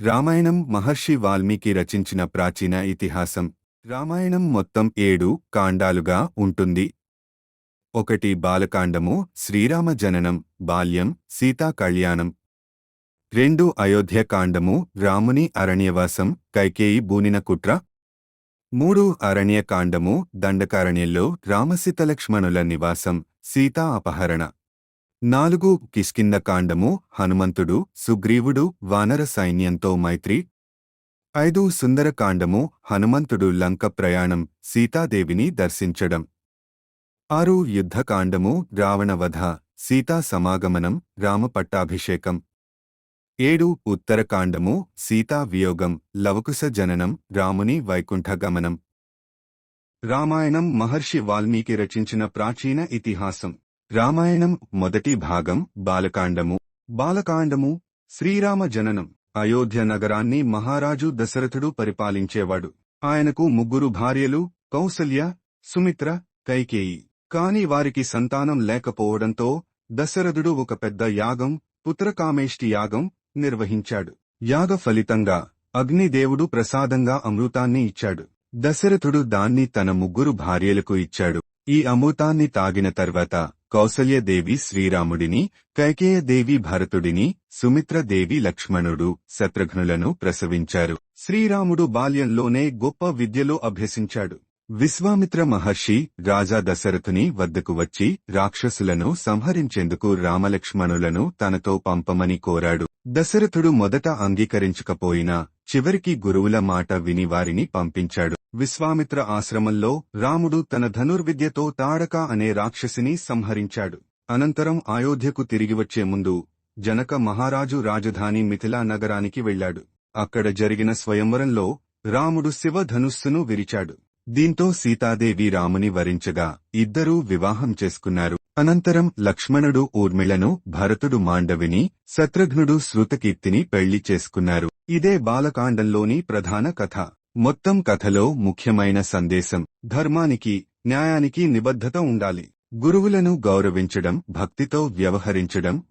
రామాయణం మహర్షి వాల్మీకి రచించిన ప్రాచీన ఇతిహాసం. రామాయణం మొత్తం ఏడు కాండాలుగా ఉంటుంది. ఒకటి బాలకాండము శ్రీరామ జననం బాల్యం సీతా కళ్యాణం. రెండు అయోధ్యకాండము రాముని అరణ్యవాసం కైకేయి బూనిన కుట్ర. మూడు అరణ్యకాండము దండకారణ్యంలో రామసీతలక్ష్మణుల నివాసం సీతా అపహరణ. నాలుగు కిష్కింద కాండము హనుమంతుడు సుగ్రీవుడు వానర సైన్యంతో మైత్రి. ఐదు సుందరకాండము హనుమంతుడు లంక ప్రయాణం సీతాదేవిని దర్శించడం. ఆరు యుద్ధకాండము రావణవధ సీతా సమాగమనం రామపట్టాభిషేకం. ఏడు ఉత్తరకాండము సీతా వియోగం లవకుశ జననం రాముని వైకుంఠగమనం రామాయణం మహర్షి వాల్మీకి రచించిన ప్రాచీన ఇతిహాసం. రామాయణం మొదటి భాగం బాలకాండము. బాలకాండము శ్రీరామ జననం అయోధ్య నగరాన్ని మహారాజు దశరథుడు పరిపాలించేవాడు. ఆయనకు ముగ్గురు భార్యలు కౌసల్య సుమిత్ర కైకేయి. కాని వారికి సంతానం లేకపోవడంతో దశరథుడు ఒక పెద్ద యాగం పుత్రకామేష్టి యాగం నిర్వహించాడు. యాగ ఫలితంగా అగ్నిదేవుడు ప్రసాదంగా అమృతాన్ని ఇచ్చాడు. దశరథుడు దాన్ని తన ముగ్గురు భార్యలకు ఇచ్చాడు. ఈ అమృతాన్ని తాగిన తర్వాత కౌసల్యదేవి శ్రీరాముడిని కైకేయదేవి భరతుడిని సుమిత్రదేవి లక్ష్మణుడు శత్రుఘ్నులను ప్రసవించారు. శ్రీరాముడు బాల్యంలోనే గొప్ప విద్యలో అభ్యసించాడు. విశ్వామిత్ర మహర్షి రాజా దశరథుని వద్దకు వచ్చి రాక్షసులను సంహరించేందుకు రామలక్ష్మణులను తనతో పంపమని కోరాడు. దశరథుడు మొదట అంగీకరించకపోయినా చివరికి గురువుల మాట విని వారిని పంపించాడు. విశ్వామిత్ర ఆశ్రమంలో రాముడు తన ధనుర్విద్యతో తాడక అనే రాక్షసిని సంహరించాడు. అనంతరం అయోధ్యకు తిరిగి వచ్చే ముందు జనక మహారాజు రాజధాని మిథిలా నగరానికి వెళ్ళాడు అక్కడ జరిగిన స్వయంవరంలో రాముడు శివధనుస్సును విరిచాడు. దీంతో సీతాదేవి రాముని వరించగా ఇద్దరూ వివాహం చేసుకున్నారు. అనంతరం లక్ష్మణుడు ఊర్మిళను భరతుడు మాండవిని శత్రుఘ్నుడు శృతకీర్తిని పెళ్ళి చేసుకున్నారు. ఇదే బాలకాండంలోని ప్రధాన కథ. మొత్తం కథలో ముఖ్యమైన సందేశం ధర్మానికి న్యాయానికి నిబద్ధత ఉండాలి. గురువులను గౌరవించడం భక్తితో వ్యవహరించడం